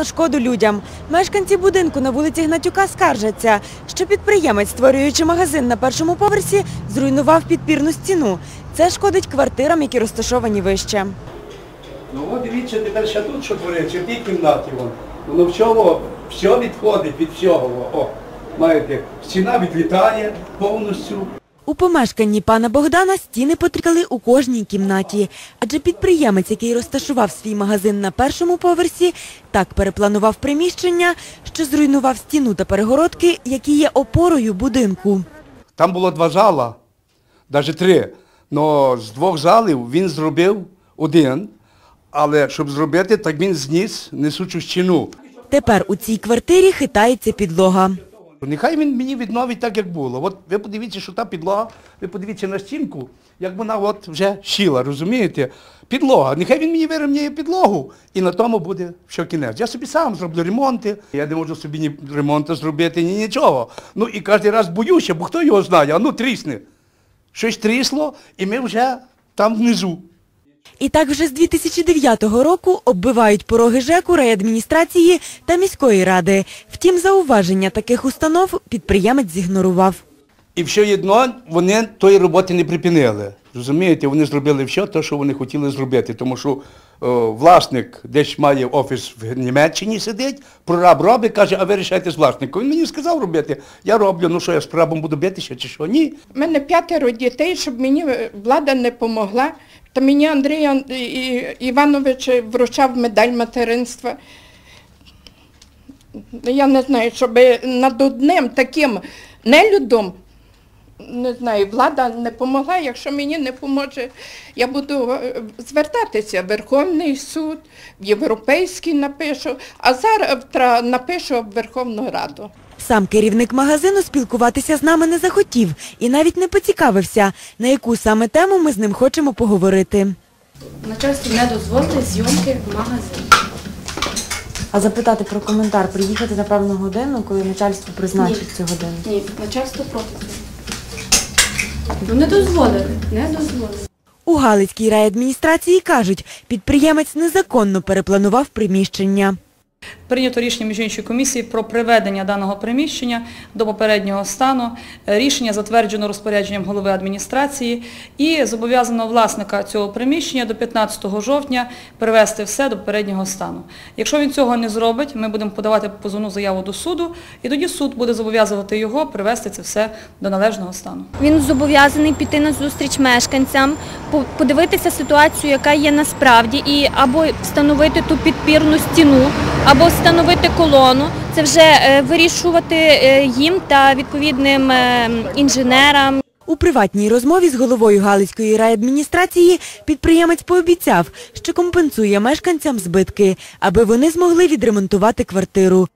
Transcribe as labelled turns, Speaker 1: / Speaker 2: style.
Speaker 1: на шкоду людям. Мешканці будинку на вулиці Гнатюка скаржаться, що підприємець, створюючи магазин на першому поверсі, зруйнував підпірну стіну. Це шкодить квартирам, які розташовані вище.
Speaker 2: Ну от дивіться, тепер ще тут що твориться, в тій кімнаті. Вон. Воно всього, все відходить від всього. О, маєте, стіна відлітає повністю.
Speaker 1: У помешканні пана Богдана стіни потрікали у кожній кімнаті, адже підприємець, який розташував свій магазин на першому поверсі, так перепланував приміщення, що зруйнував стіну та перегородки, які є опорою будинку.
Speaker 2: Там було два зала, навіть три. Но з двох залів він зробив один, але щоб зробити, так він зніс несучу стіну.
Speaker 1: Тепер у цій квартирі хитається підлога.
Speaker 2: Нехай він мені відновить так, як було. От ви подивіться, що та підлога, ви подивіться на стінку, як вона от вже щіла, розумієте? Підлога. Нехай він мені вирівняє підлогу, і на тому буде що кінець. Я собі сам зроблю ремонти. Я не можу собі ні ремонту зробити, ні нічого. Ну і кожен раз боюся, бо хто його знає, а ну трісне. Щось трісло, і ми вже там внизу.
Speaker 1: І так вже з 2009 року оббивають пороги ЖЕКу, райадміністрації та міської ради. Втім, зауваження таких установ підприємець зігнорував.
Speaker 2: І все одно вони тої роботи не припинили. Розумієте, вони зробили все те, що вони хотіли зробити. Тому що е, власник десь має офіс в Німеччині сидить, прораб робить, каже, а ви рішайте з власником. Він мені сказав робити. Я роблю, ну що я з прорабом буду битися чи що? Ні.
Speaker 3: У мене п'ятеро дітей, щоб мені влада не помогла. Та мені Андрій Іванович вручав медаль материнства. Я не знаю, щоб над одним таким нелюдом, не знаю, влада не помогла. Якщо мені не поможе, я буду е, звертатися в Верховний суд, в Європейський напишу, а завтра напишу в Верховну Раду.
Speaker 1: Сам керівник магазину спілкуватися з нами не захотів і навіть не поцікавився, на яку саме тему ми з ним хочемо поговорити.
Speaker 4: Начальство не дозволили зйомки в магазині.
Speaker 1: А запитати про коментар, приїхати на певну годину, коли начальство призначить
Speaker 4: Ні.
Speaker 1: цю годину.
Speaker 4: Ні, начальство проти цього. Ну не дозволили, не дозволили.
Speaker 1: У Галицькій райадміністрації кажуть, підприємець незаконно перепланував приміщення.
Speaker 5: Прийнято рішення міжіншої комісії про приведення даного приміщення до попереднього стану. Е, Рішення затверджено розпорядженням голови адміністрації і зобов'язано власника цього приміщення до 15 жовтня привести все до попереднього стану. Якщо він цього не зробить, ми будемо подавати позовну заяву до суду, і тоді суд буде зобов'язувати його привести це все до належного стану.
Speaker 6: Він зобов'язаний піти на зустріч мешканцям, подивитися ситуацію, яка є насправді, і або встановити ту підпірну стіну, або встановити колону. Це вже е, вирішувати е, їм та відповідним е, інженерам.
Speaker 1: У приватній розмові з головою Галицької райадміністрації підприємець пообіцяв, що компенсує мешканцям збитки, аби вони змогли відремонтувати квартиру.